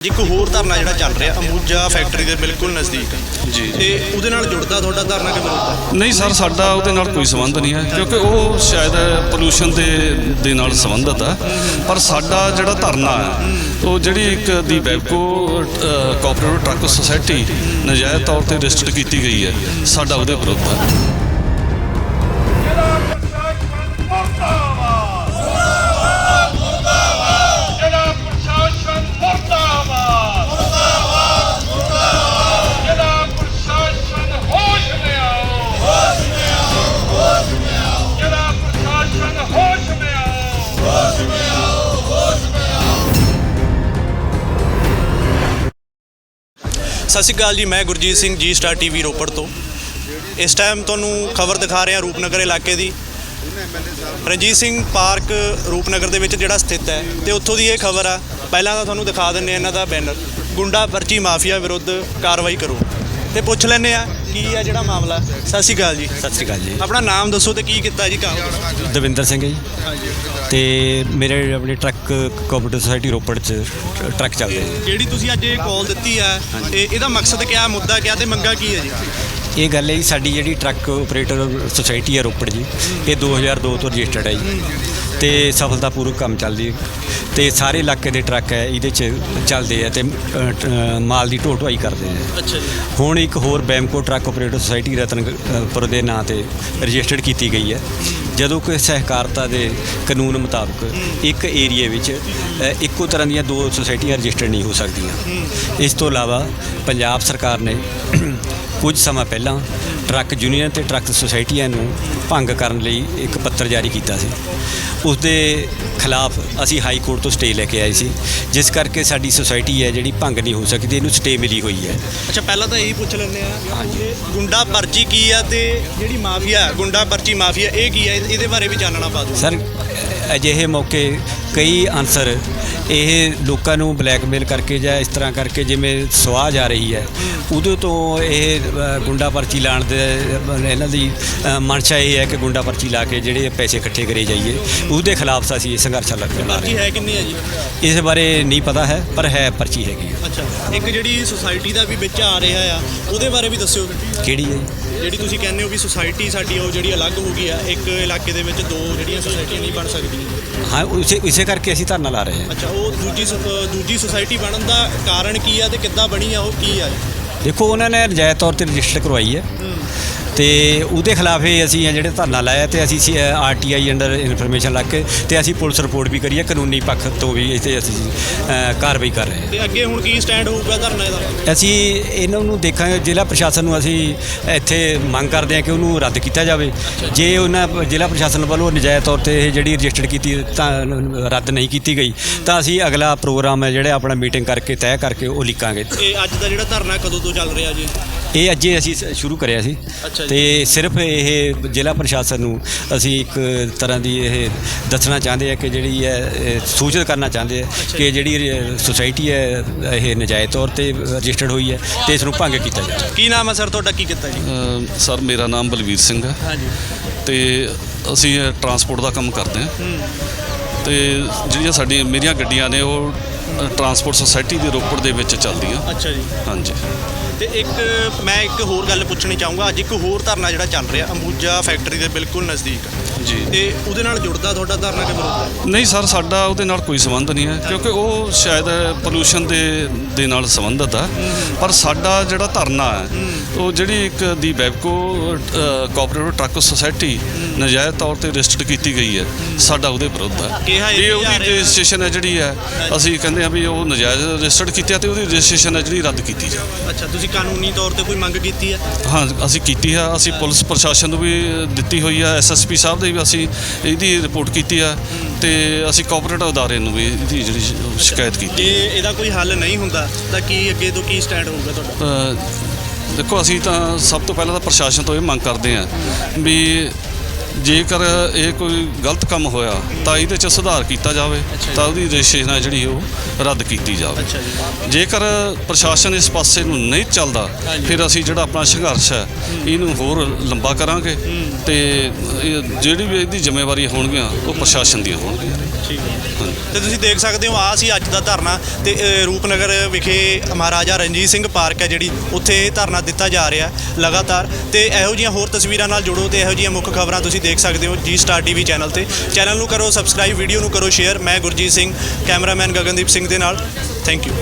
ਇੱਕ ਹੋਰ ਧਰਨਾ ਜਿਹੜਾ ਚੱਲ ਰਿਹਾ ਅਮੂਜਾ ਫੈਕਟਰੀ ਦੇ ਬਿਲਕੁਲ ਨਜ਼ਦੀਕ। ਜੀ। ਤੇ ਉਹਦੇ ਨਾਲ ਜੁੜਦਾ ਤੁਹਾਡਾ ਧਰਨਾ ਕਿ ਵਿਰੋਧ ਹੈ ਨਹੀਂ ਸਰ ਸਾਡਾ ਉਹਦੇ ਨਾਲ ਕੋਈ ਸੰਬੰਧ ਨਹੀਂ ਹੈ ਕਿਉਂਕਿ ਉਹ ਸ਼ਾਇਦ ਪੋਲੂਸ਼ਨ ਦੇ ਦੇ ਨਾਲ ਸੰਬੰਧਿਤ ਹੈ ਪਰ ਸਾਡਾ ਜਿਹੜਾ ਧਰਨਾ ਹੈ ਉਹ ਜਿਹੜੀ ਇੱਕ ਦੀ ਵੈਬਕੋ ਕੋਆਪਰੇਟਿਵ ਟਰੱਕ ਸੁਸਾਇਟੀ ਨਜਾਇਜ਼ ਤੌਰ ਤੇ ਰਜਿਸਟਰਡ ਕੀਤੀ ਗਈ ਹੈ ਸਾਡਾ ਉਹਦੇ ਵਿਰੁੱਧ ਹੈ। ਸਤਿ ਸ਼੍ਰੀ ਅਕਾਲ ਜੀ ਮੈਂ ਗੁਰਜੀਤ ਸਿੰਘ ਜੀ ਸਟਾਰ ਟੀਵੀ ਰੋਪੜ ਤੋਂ। ਇਸ ਟਾਈਮ ਤੁਹਾਨੂੰ ਖਬਰ ਦਿਖਾ ਰਿਹਾ ਰੂਪਨਗਰ ਇਲਾਕੇ ਦੀ। ਰਣਜੀਤ ਸਿੰਘ ਪਾਰਕ ਰੂਪਨਗਰ ਦੇ ਵਿੱਚ ਜਿਹੜਾ ਸਥਿਤ ਹੈ ਤੇ ਉੱਥੋਂ ਦੀ ਇਹ ਖਬਰ ਆ। ਪਹਿਲਾਂ ਤਾਂ ਤੁਹਾਨੂੰ ਦਿਖਾ ਦਿੰਨੇ ਆ ਇਹਨਾਂ ਦਾ ਬੈਨਰ ਗੁੰਡਾ ਪਰਚੀ ਮਾਫੀਆ ਵਿਰੁੱਧ ਕਾਰਵਾਈ ਕਰੋ। ਤੇ ਪੁੱਛ ਲੈਨੇ ਆ ਕੀ ਆ ਜਿਹੜਾ ਮਾਮਲਾ। ਸਤਿ ਸ਼੍ਰੀ ਅਕਾਲ ਜੀ। ਸਤਿ ਸ਼੍ਰੀ ਅਕਾਲ ਜੀ। ਆਪਣਾ ਨਾਮ ਦੱਸੋ ਤੇ ਕੀ ਕੀਤਾ ਜੀ ਕੰਮ ਦਵਿੰਦਰ ਸਿੰਘ ਹੈ ਜੀ। ਤੇ ਮੇਰੇ ਆਪਣੇ ਟਰੱਕ ਕੋਆਪਰੇਟਿਵ ਸੁਸਾਇਟੀ ਰੋਪੜ ਚ ਟਰੱਕ ਚੱਲਦੇ ਜੀ ਜਿਹੜੀ ਤੁਸੀਂ ਅੱਜ ਇਹ ਕਾਲ ਦਿੱਤੀ ਆ ਤੇ ਇਹਦਾ ਮਕਸਦ ਕਿਆ ਮੁੱਦਾ ਕਿਆ ਤੇ ਮੰਗਾ ਕੀ ਹੈ ਜੀ? ਇਹ ਗੱਲ ਹੈ ਜੀ ਸਾਡੀ ਜਿਹੜੀ ਟਰੱਕ ਆਪਰੇਟਰ ਸੁਸਾਇਟੀ ਹੈ ਰੋਪੜ ਜੀ ਇਹ 2002 ਤੋਂ ਰਜਿਸਟਰਡ ਹੈ ਜੀ। ਤੇ ਸਫਲਤਾਪੂਰਵਕ ਕੰਮ ਚੱਲਦੀ ਹੈ। ਤੇ ਸਾਰੇ ਇਲਾਕੇ ਦੇ ਟਰੱਕ ਹੈ ਇਹਦੇ ਚ ਚੱਲਦੇ ਆ ਤੇ ਅ, ਟ- ਅ, ਮਾਲ ਦੀ ਢੋਹ ਢੁਆਈ ਕਰਦੇ ਆ। ਅੱਛਾ ਜੀ। ਹੁਣ ਇੱਕ ਹੋਰ ਬੈਮਕੋ ਟਰੱਕ ਆਪਰੇਟਰ ਸੁਸਾਇਟੀ ਰਤਨਪੁਰ ਦੇ ਨਾਂ ਤੇ ਰਜਿਸਟਰਡ ਕੀਤੀ ਗਈ ਹੈ। ਜਦੋਂ ਕਿ ਸਹਿਕਾਰਤਾ ਦੇ ਕਾਨੂੰਨ ਮੁਤਾਬਕ ਇੱਕ ਏਰੀਏ ਵਿੱਚ ਅ, ਇੱਕੋ ਤਰ੍ਹਾਂ ਦੀਆਂ ਦੋ ਸੁਸਾਇਟੀਆਂ ਰਜਿਸਟਰਡ ਨਹੀਂ ਹੋ ਸਕਦੀਆਂ। ਇਸ ਤੋਂ ਇਲਾਵਾ ਪੰਜਾਬ ਸਰਕਾਰ ਨੇ ਕੁਝ ਸਮਾਂ ਪਹਿਲਾਂ ਟਰੱਕ ਯੂਨੀਅਨ ਤੇ ਟਰੱਕ ਸੁਸਾਇਟੀਆਂ ਨੂੰ ਭੰਗ ਕਰਨ ਲਈ ਇੱਕ ਪੱਤਰ ਜਾਰੀ ਕੀਤਾ ਸੀ। ਉਸ ਦੇ ਖਿਲਾਫ ਅਸੀਂ ਹਾਈ ਕੋਰਟ ਤੋਂ ਸਟੇ ਲੈ ਕੇ ਆਏ ਸੀ। ਜਿਸ ਕਰਕੇ ਸਾਡੀ ਸੁਸਾਇਟੀ ਹੈ ਜਿਹੜੀ ਭੰਗ ਨਹੀਂ ਹੋ ਸਕਦੀ ਇਹਨੂੰ ਸਟੇ ਮਿਲੀ ਹੋਈ ਹੈ। ਅੱਛਾ ਪਹਿਲਾਂ ਤਾਂ ਇਹੀ ਪੁੱਛ ਲੈਂਦੇ ਆ ਗੁੰਡਾ ਪਰਚੀ ਕੀ ਆ ਤੇ ਜਿਹੜੀ ਮਾਫੀਆ ਗੁੰਡਾ ਪਰਚੀ ਮਾਫੀਆ ਇਹ ਕੀ ਆ? ਇਹ- ਇਹਦੇ ਬਾਰੇ ਵੀ ਜਾਣਨਾ ਪਾ ਦਿਓ। ਸਰ ਅਜਿਹੇ ਮੌਕੇ ਕਈ ਅਨਸਰ ਇਹ ਲੋਕਾਂ ਨੂੰ ਬਲੈਕਮੇਲ ਕਰਕੇ ਜਾਂ ਇਸ ਤਰ੍ਹਾਂ ਕਰਕੇ ਜਿਵੇਂ ਸਵਾਹ ਜਾ ਰਹੀ ਹੈ ਉਦੋਂ ਤੋਂ ਇਹ ਗੁੰਡਾ ਪਰਚੀ ਲਾਣ ਦੇ ਇਹਨਾਂ ਦੀ ਮਨਸ਼ਾ ਇਹ ਹੈ ਕਿ ਗੁੰਡਾ ਪਰਚੀ ਲਾ ਕੇ ਜਿਹੜੇ ਪੈਸੇ ਇਕੱਠੇ ਕਰੇ ਜਾਈਏ ਉਹਦੇ ਖਿਲਾਫ ਅਸੀਂ ਇਹ ਸੰਘਰਸ਼ ਲਾ ਰਹੇ ਹਾਂ ਹੈ ਕਿੰਨੀ ਹੈ ਜੀ ਇਸ ਬਾਰੇ ਨਹੀਂ ਪਤਾ ਹੈ ਪਰ ਹੈ ਪਰਚੀ ਹੈਗੀ। ਅੱਛਾ ਇੱਕ ਜਿਹੜੀ ਸੁਸਾਇਟੀ ਦਾ ਵੀ ਵਿੱਚ ਆ ਰਿਹਾ ਆ ਉਹਦੇ ਬਾਰੇ ਵੀ ਦੱਸਿਓ ਕਿਹੜੀ ਹੈ ਜੀ? ਜਿਹੜੀ ਤੁਸੀਂ ਕਹਿੰਦੇ ਹੋ ਵੀ ਸੁਸਾਇਟੀ ਸਾਡੀ ਉਹ ਜਿਹੜੀ ਅਲੱਗ ਹੋ ਗਈ ਆ ਇੱਕ ਇਲਾਕੇ ਦੇ ਵਿੱਚ ਦੋ ਜਿਹੜੀਆਂ ਸੁਸਾਇਟੀਆਂ ਨਹੀਂ ਬਣ ਸਕਦੀਆਂ। ਹਾਂ ਉਸੇ ਇਸੇ ਕਰਕੇ ਅਸੀਂ ਧਰਨਾ ਲਾ ਰਹੇ ਹਾਂ। ਅੱਛਾ ਉਹ ਦੂਜੀ ਦੂਜੀ ਸੁਸਾਇਟੀ ਬਣਨ ਦਾ ਕਾਰਨ ਕੀ ਆ ਤੇ ਕਿੱਦਾਂ ਬਣੀ ਆ ਉਹ ਕੀ ਆ? ਦੇਖੋ ਉਹਨਾਂ ਨੇ ਰਜਾਇਤ ਤੌਰ ਤੇ ਰਜਿਸਟਰ ਕਰਵਾਈ ਹੈ। ਤੇ ਉਹਦੇ ਖਿਲਾਫ ਇਹ ਅਸੀਂ ਇਹ ਜਿਹੜੇ ਧਰਨਾ ਲਾਇਆ ਤੇ ਅਸੀਂ ਆਰਟੀਆਈ ਅੰਡਰ ਇਨਫੋਰਮੇਸ਼ਨ ਲੱਗ ਕੇ ਤੇ ਅਸੀਂ ਪੁਲਿਸ ਰਿਪੋਰਟ ਵੀ ਕਰੀ ਹੈ ਕਾਨੂੰਨੀ ਪੱਖ ਤੋਂ ਵੀ ਤੇ ਅਸੀਂ ਕਾਰਵਾਈ ਕਰ ਰਹੇ ਤੇ ਅੱਗੇ ਹੁਣ ਕੀ ਸਟੈਂਡ ਹੋਊਗਾ ਧਰਨੇ ਦਾ? ਹਾਂ ਅਸੀਂ ਇਹਨਾਂ ਨੂੰ ਦੇਖਾਂਗੇ ਜ਼ਿਲ੍ਹਾ ਪ੍ਰਸ਼ਾਸਨ ਨੂੰ ਅਸੀਂ ਇੱਥੇ ਮੰਗ ਕਰਦੇ ਹਾਂ ਕਿ ਉਹਨੂੰ ਰੱਦ ਕੀਤਾ ਜਾਵੇ। ਜੇ ਉਹਨਾਂ ਜ਼ਿਲ੍ਹਾ ਪ੍ਰਸ਼ਾਸਨ ਵੱਲੋਂ ਨਜਾਇਜ਼ ਤੌਰ ਤੇ ਇਹ ਜਿਹੜੀ ਰਜਿਸਟਰਡ ਕੀਤੀ ਤਾਂ ਰੱਦ ਨਹੀਂ ਕੀਤੀ ਗਈ ਤਾਂ ਅਸੀਂ ਅਗਲਾ ਪ੍ਰੋਗਰਾਮ ਹੈ ਜਿਹੜਾ ਆਪਣਾ ਮੀਟਿੰਗ ਕਰਕੇ ਤੈਅ ਕਰਕੇ ਉਹ ਲਿਖਾਂਗੇ। ਇਹ ਅੱਜ ਦਾ ਜਿਹੜਾ ਧਰਨਾ ਕਦੋਂ ਤੋਂ ਚੱਲ ਰਿਹਾ ਜੀ? ਇਹ ਅੱਜੇ ਅਸੀਂ ਸ- ਸ਼ੁਰੂ ਕਰਿਆ ਸੀ। ਅੱਛਾ ਜੀ। ਤੇ ਸਿਰਫ ਇਹ ਜ਼ਿਲ੍ਹਾ ਪ੍ਰਸ਼ਾਸਨ ਨੂੰ ਅਸੀਂ ਇੱਕ ਤਰ੍ਹਾਂ ਦੀ ਇਹ ਦੱਸਣਾ ਚਾਹੁੰਦੇ ਆ ਕਿ ਜਿਹੜੀ ਹੈ ਇਹ ਸੂਚਿਤ ਕਰਨਾ ਚਾਹੁੰਦੇ ਆ ਕਿ ਜਿਹੜੀ ਸੁਸਾਇਟੀ ਹੈ ਇਹ ਨਜਾਇਜ਼ ਤੌਰ ਤੇ ਰਜਿਸਟਰਡ ਹੋਈ ਹੈ ਤੇ ਇਸ ਨੂੰ ਭੰਗ ਕੀਤਾ ਜਾਵੇ ਕੀ ਨਾਮ ਹੈ ਸਰ ਤੁਹਾਡਾ? ਕੀ ਕੀਤਾ ਜੀ? ਅ, ਸਰ ਮੇਰਾ ਨਾਮ ਬਲਵੀਰ ਸਿੰਘ ਹੈ। ਹਾਂਜੀ। ਤੇ ਅਸੀਂ ਟਰਾਂਸਪੋਰਟ ਦਾ ਕੰਮ ਕਰਦੇ ਹਾਂ। ਤੇ ਜਿਹੜੀਆਂ ਸਾਡੀਆਂ ਮੇਰੀਆਂ ਗੱਡੀਆਂ ਨੇ ਉਹ ਟਰਾਂਸਪੋਰਟ ਸੁਸਾਇਟੀ ਦੇ ਰੋਪੜ ਦੇ ਵਿੱਚ ਚੱਲਦੀਆਂ। ਅੱਛਾ ਜੀ। ਹਾਂਜੀ। ਤੇ ਇੱਕ ਮੈਂ ਇੱਕ ਹੋਰ ਗੱਲ ਪੁੱਛਣੀ ਚਾਹੂੰਗਾ। ਅੱਜ ਇੱਕ ਹੋਰ ਧਰਨਾ ਜਿਹੜਾ ਚੱਲ ਰਿਹਾ ਅੰਬੂਜਾ ਫੈਕਟਰੀ ਦੇ ਬਿਲਕੁਲ ਨਜ਼ਦੀਕ। ਜੀ ਤੇ ਉਹਦੇ ਨਾਲ ਜੁੜਦਾ ਤੁਹਾਡਾ ਧਰਨਾ ਕਿ ਵਿਰੋਧ ਹੈ ਨਹੀਂ ਸਰ ਸਾਡਾ ਉਹਦੇ ਨਾਲ ਕੋਈ ਸੰਬੰਧ ਨਹੀਂ ਹੈ ਕਿਉਂਕਿ ਉਹ ਸ਼ਾਇਦ ਪੋਲੂਸ਼ਨ ਦੇ ਦੇ ਨਾਲ ਸੰਬੰਧਿਤ ਹੈ ਪਰ ਸਾਡਾ ਜਿਹੜਾ ਧਰਨਾ ਹੈ ਉਹ ਜਿਹੜੀ ਇੱਕ ਦੀ ਵੈਬਕੋ ਕੋਆਪਰੇਟਿਵ ਟਰੱਕ ਸੁਸਾਇਟੀ ਨਜਾਇਜ਼ ਤੌਰ ਤੇ ਰਜਿਸਟਰਡ ਕੀਤੀ ਗਈ ਹੈ ਸਾਡਾ ਉਹਦੇ ਵਿਰੁੱਧ ਹੈ। ਇਹ ਉਹਦੀ। ਰਜਿਸਟ੍ਰੇਸ਼ਨ ਹੈ ਜਿਹੜੀ ਹੈ ਅਸੀਂ ਕਹਿੰਦੇ ਆ ਵੀ ਉਹ ਨਜਾਇਜ਼ ਰਜਿਸਟਰਡ ਕੀਤੀ ਹੈ ਤੇ ਉਹਦੀ ਰਜਿਸਟ੍ਰੇਸ਼ਨ ਹੈ ਜਿਹੜੀ ਰੱਦ ਕੀਤੀ ਜਾਵੇ। ਅੱਛਾ ਤੁਸੀਂ ਕਾਨੂੰਨੀ ਤੌਰ ਤੇ ਕੋਈ ਮੰਗ ਕੀਤੀ ਹੈ? ਹਾਂ ਅਸੀਂ ਕੀਤੀ ਹੈ ਅਸੀਂ ਪੁਲਿਸ ਪ੍ਰਸ਼ਾਸਨ ਨੂੰ ਵੀ ਦਿੱਤੀ ਹੋਈ ਹੈ ਐਸਐਸਪੀ ਸਾਹਿਬ ਦੇ ਵੀ ਅਸੀਂ ਇਹਦੀ ਰਿਪੋਰਟ ਕੀਤੀ ਹੈ ਤੇ ਅਸੀਂ ਕੋਆਪਰੇਟਿਵ ਅਦਾਰੇ ਨੂੰ ਵੀ ਇਹਦੀ ਜਿਹੜੀ ਸ਼ਿਕਾਇਤ ਕੀਤੀ ਜੇ ਇਹਦਾ ਕੋਈ ਹੱਲ ਨਹੀਂ ਹੁੰਦਾ ਤਾਂ ਕੀ ਅੱਗੇ ਤੋਂ ਕੀ ਸਟੈਂਡ ਹੋਊਗਾ ਤੁਹਾਡਾ? ਦੇਖੋ ਅਸੀਂ ਤਾਂ ਸਭ ਤੋਂ ਪਹਿਲਾਂ ਤਾਂ ਪ੍ਰਸ਼ਾਸਨ ਤੋਂ ਇਹ ਮੰਗ ਕਰਦੇ ਹਾਂ ਵੀ ਜੇਕਰ ਇਹ ਕੋਈ ਗਲਤ ਕੰਮ ਹੋਇਆ ਤਾਂ ਇਹਦੇ 'ਚ ਸੁਧਾਰ ਕੀਤਾ ਜਾਵੇ ਤਾਂ ਉਹਦੀ ਰਜਿਸਟ੍ਰੇਸ਼ਨ ਹੈ ਜਿਹੜੀ ਉਹ ਰੱਦ ਕੀਤੀ ਜਾਵੇ। ਜੇਕਰ ਪ੍ਰਸ਼ਾਸਨ ਇਸ ਪਾਸੇ ਨੂੰ ਨਹੀਂ ਚੱਲਦਾ ਫਿਰ ਅਸੀਂ ਜਿਹੜਾ ਆਪਣਾ ਸੰਘਰਸ਼ ਹੈ ਇਹਨੂੰ ਹੋਰ ਲੰਬਾ ਕਰਾਂਗੇ ਤੇ ਜਿਹੜੀ ਵੀ ਇਹਦੀ ਜ਼ਿੰਮੇਵਾਰੀ ਹੋਣਗੀਆਂ ਉਹ ਪ੍ਰਸ਼ਾਸਨ ਦੀਆਂ ਹੋਣਗੀਆਂ। ਠੀਕ ਹੈ। ਤੇ ਤੁਸੀਂ ਦੇਖ ਸਕਦੇ ਹੋ ਆ ਸੀ ਅੱਜ ਦਾ ਧਰਨਾ ਤੇ ਰੂਪਨਗਰ ਵਿਖੇ ਮਹਾਰਾਜਾ ਰਣਜੀਤ ਸਿੰਘ ਪਾਰਕ ਹੈ ਜਿਹੜੀ ਉੱਥੇ ਧਰਨਾ ਦਿੱਤਾ ਜਾ ਰਿਹਾ ਲਗਾਤਾਰ। ਤੇ ਇਹੋ ਜਿਹੀਆਂ ਹੋਰ ਤਸਵੀਰਾਂ ਨਾਲ ਜੁੜੋ ਤੇ ਇਹੋ ਜਿਹੀਆਂ ਮੁੱਖ ਖਬਰਾਂ ਤੁਸੀਂ ਦੇਖ ਸਕਦੇ ਹੋ ਜੀ ਸਟਾਰ ਟੀਵੀ ਚੈਨਲ ਤੇ। ਚੈਨਲ ਨੂੰ ਕਰੋ ਸਬਸਕ੍ਰਾਈਬ ਵੀਡੀਓ ਨੂੰ ਕਰੋ ਸ਼ੇਅਰ ਮੈਂ ਗੁਰਜੀਤ ਸਿੰਘ ਕੈਮਰਾਮੈਨ ਗਗਨਦੀਪ ਸਿੰਘ ਦੇ ਨਾਲ। Thank you